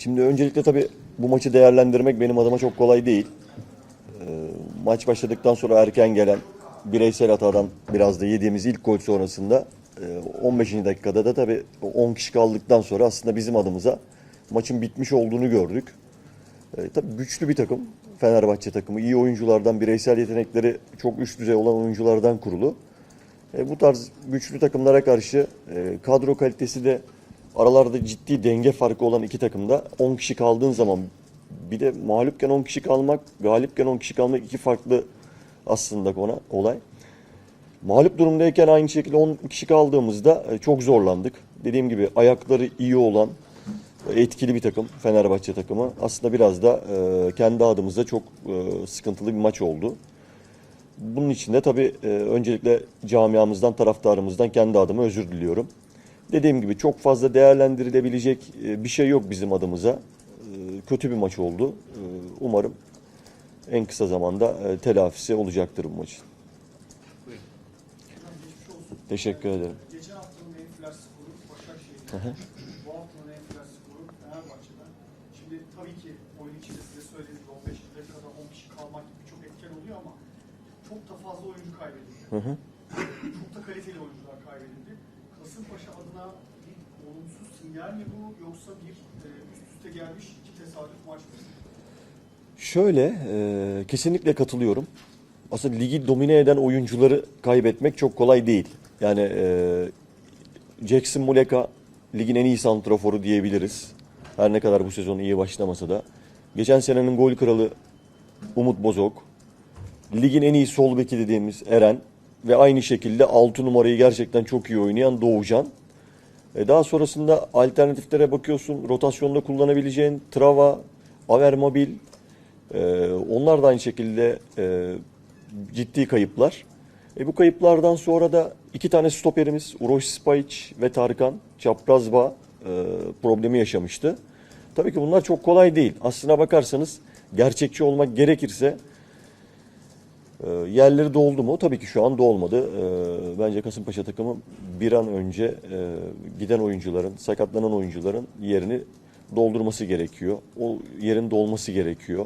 Şimdi öncelikle tabii bu maçı değerlendirmek benim adıma çok kolay değil. Ee, maç başladıktan sonra erken gelen bireysel hatadan biraz da yediğimiz ilk gol sonrasında e, 15. dakikada da tabii 10 kişi kaldıktan sonra aslında bizim adımıza maçın bitmiş olduğunu gördük. E, tabii güçlü bir takım Fenerbahçe takımı. iyi oyunculardan, bireysel yetenekleri çok üst düzey olan oyunculardan kurulu. E, bu tarz güçlü takımlara karşı e, kadro kalitesi de aralarda ciddi denge farkı olan iki takımda 10 kişi kaldığın zaman bir de mağlupken 10 kişi kalmak, galipken 10 kişi kalmak iki farklı aslında konu olay. Mağlup durumdayken aynı şekilde 10 kişi kaldığımızda e, çok zorlandık. Dediğim gibi ayakları iyi olan e, etkili bir takım Fenerbahçe takımı. Aslında biraz da e, kendi adımıza çok sıkıntılı bir maç oldu. Bunun için de tabii öncelikle camiamızdan, taraftarımızdan kendi adıma özür diliyorum. Dediğim gibi çok fazla değerlendirilebilecek e, bir şey yok bizim adımıza. E, kötü bir maç oldu. E, umarım en kısa zamanda telafisi olacaktır bu maçın. Teşekkür ederim. Geçen haftanın en flash skoru. Bu haftanın skoru Fenerbahçe'den. Şimdi tabii ki oyun içinde size söylediğim gibi 15 dakikada 10 kişi kalmak gibi çok etken oluyor ama çok da fazla oyuncu kaybedildi. Hı hı. çok da kaliteli oyuncular kaybedildi. Kasımpaşa adına bir olumsuz sinyal mi bu yoksa bir e, üst üste gelmiş iki tesadüf maç mı? Şöyle, e, kesinlikle katılıyorum. Aslında ligi domine eden oyuncuları kaybetmek çok kolay değil. Yani e, Jackson Muleka ligin en iyi santraforu diyebiliriz. Her ne kadar bu sezon iyi başlamasa da. Geçen senenin gol kralı Umut Bozok. Ligin en iyi sol beki dediğimiz Eren. Ve aynı şekilde 6 numarayı gerçekten çok iyi oynayan Doğucan. E daha sonrasında alternatiflere bakıyorsun. Rotasyonda kullanabileceğin Trava, Avermobil, ee, onlar da aynı şekilde e, ciddi kayıplar. E, bu kayıplardan sonra da iki tane stoperimiz Uroş Spajic ve Tarkan çapraz bağ e, problemi yaşamıştı. Tabii ki bunlar çok kolay değil. Aslına bakarsanız gerçekçi olmak gerekirse e, yerleri doldu mu? Tabii ki şu an dolmadı. E, bence Kasımpaşa takımı bir an önce e, giden oyuncuların, sakatlanan oyuncuların yerini doldurması gerekiyor. O yerin dolması gerekiyor.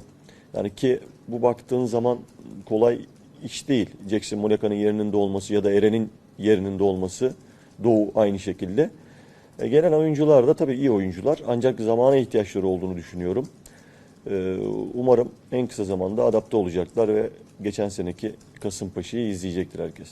Yani ki bu baktığın zaman kolay iş değil. Jackson Muleka'nın yerinin dolması ya da Eren'in yerinin dolması. Doğu aynı şekilde. E, gelen oyuncular da tabii iyi oyuncular. Ancak zamana ihtiyaçları olduğunu düşünüyorum. E, umarım en kısa zamanda adapte olacaklar ve geçen seneki Kasımpaşa'yı izleyecektir herkes.